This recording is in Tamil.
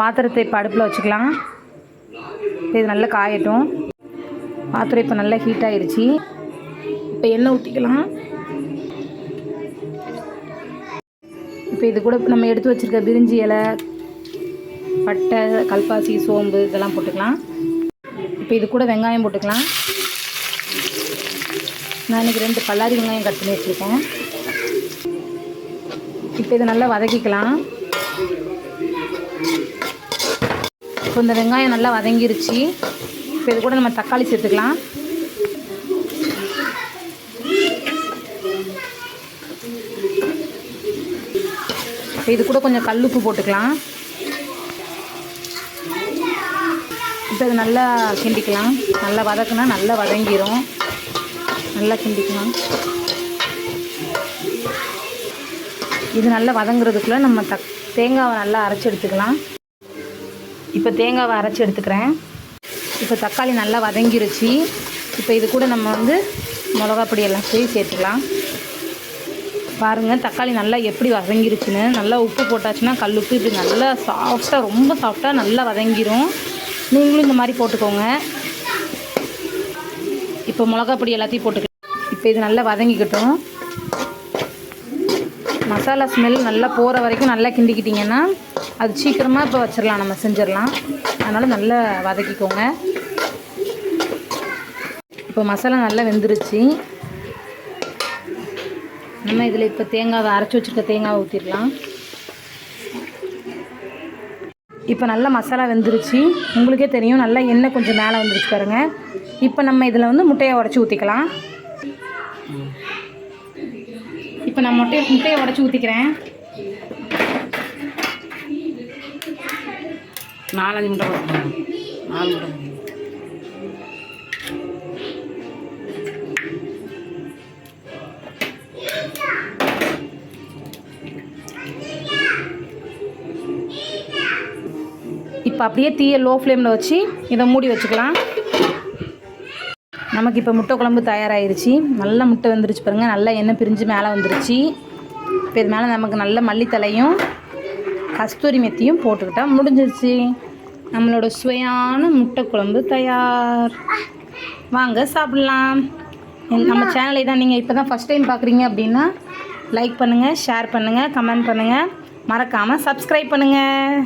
பாத்திரத்தை இப்போ அடுப்பில் வச்சுக்கலாம். இது நல்லா காயட்டும். பாத்திரம் இப்போ நல்லா ஹீட் ஆயிருச்சு. இப்போ எண்ணெய் ஊற்றிக்கலாம் இப்போ இது கூட நம்ம எடுத்து வச்சுருக்க பிரிஞ்சி இலை பட்டை கல்பாசி சோம்பு இதெல்லாம் போட்டுக்கலாம். இப்போ இது கூட வெங்காயம் போட்டுக்கலாம். நான் இன்றைக்கி ரெண்டு பல்லாரி வெங்காயம் கட் பண்ணி வச்சுருக்கேன். இப்போ இதை நல்லா வதக்கிக்கலாம். இப்போ இந்த வெங்காயம் நல்லா வதங்கிருச்சு. இப்போ இது கூட நம்ம தக்காளி சேர்த்துக்கலாம். இது கூட கொஞ்சம் கல் உப்பு போட்டுக்கலாம். இப்போ இது நல்லா கிண்டிக்கலாம். நல்லா வதக்குனா நல்லா வதங்கிடும் நல்லா கிண்டிக்கலாம். இது நல்லா வதங்குறதுக்குள்ளே நம்ம தக் தேங்காவை நல்லா அரைச்சி எடுத்துக்கலாம். இப்போ தேங்காவை அரைச்சி எடுத்துக்கிறேன். இப்போ தக்காளி நல்லா வதங்கிருச்சு. இப்போ இது கூட நம்ம வந்து மிளகா பொடி போய் சேர்த்துக்கலாம். பாருங்கள் தக்காளி நல்லா எப்படி வதங்கிருச்சுன்னு. நல்லா உப்பு போட்டாச்சுன்னா கல் உப்பு இப்படி நல்லா சாஃப்டாக ரொம்ப சாஃப்டாக நல்லா வதங்கிரும். நீங்களும் இந்த மாதிரி போட்டுக்கோங்க. இப்போ மிளகா பொடி எல்லாத்தையும் போட்டுக்கலாம். இப்போ இது நல்லா வதங்கிக்கட்டும். மசாலா ஸ்மெல் நல்லா போகிற வரைக்கும் நல்லா கிண்டிக்கிட்டிங்கன்னா அது சீக்கிரமாக இப்போ வச்சிடலாம் நம்ம செஞ்சிடலாம் அதனால் நல்லா வதக்கிக்கோங்க. இப்போ மசாலா நல்லா வெந்துருச்சு. நம்ம இதில் இப்போ தேங்காவை அரைச்சி வச்சுருக்க தேங்காவை ஊற்றிடலாம் இப்போ நல்லா மசாலா வெந்துருச்சு. உங்களுக்கே தெரியும் நல்லா எண்ணெய் கொஞ்சம் மேலே வந்துருச்சு பாருங்கள் இப்போ நம்ம இதில் வந்து முட்டையை உடச்சி ஊற்றிக்கலாம் இப்போ நான் முட்டையை முட்டையை உடச்சி ஊற்றிக்கிறேன் நாலஞ்சு முட்டை நாலு முட்டை. இப்போ அப்படியே தீயை லோ ஃப்ளேமில் வச்சு இதை மூடி வச்சுக்கலாம். நமக்கு இப்போ முட்டை குழம்பு தயாராகிருச்சு நல்ல முட்டை வந்துருச்சு பாருங்கள் நல்லா எண்ணெய் பிரிஞ்சு மேலே வந்துருச்சு. இப்போ இது மேலே நமக்கு நல்ல மல்லித்தலையும் கஸ்தூரி மெத்தியும் போட்டுக்கிட்டால் முடிஞ்சிருச்சு. நம்மளோட சுவையான முட்டை குழம்பு தயார். வாங்க சாப்பிட்லாம். நம்ம சேனலை தான் நீங்கள் இப்போ தான் ஃபஸ்ட் டைம் பார்க்குறீங்க அப்படின்னா லைக் பண்ணுங்கள் ஷேர் பண்ணுங்கள் கமெண்ட் பண்ணுங்கள் மறக்காமல் சப்ஸ்கிரைப் பண்ணுங்கள்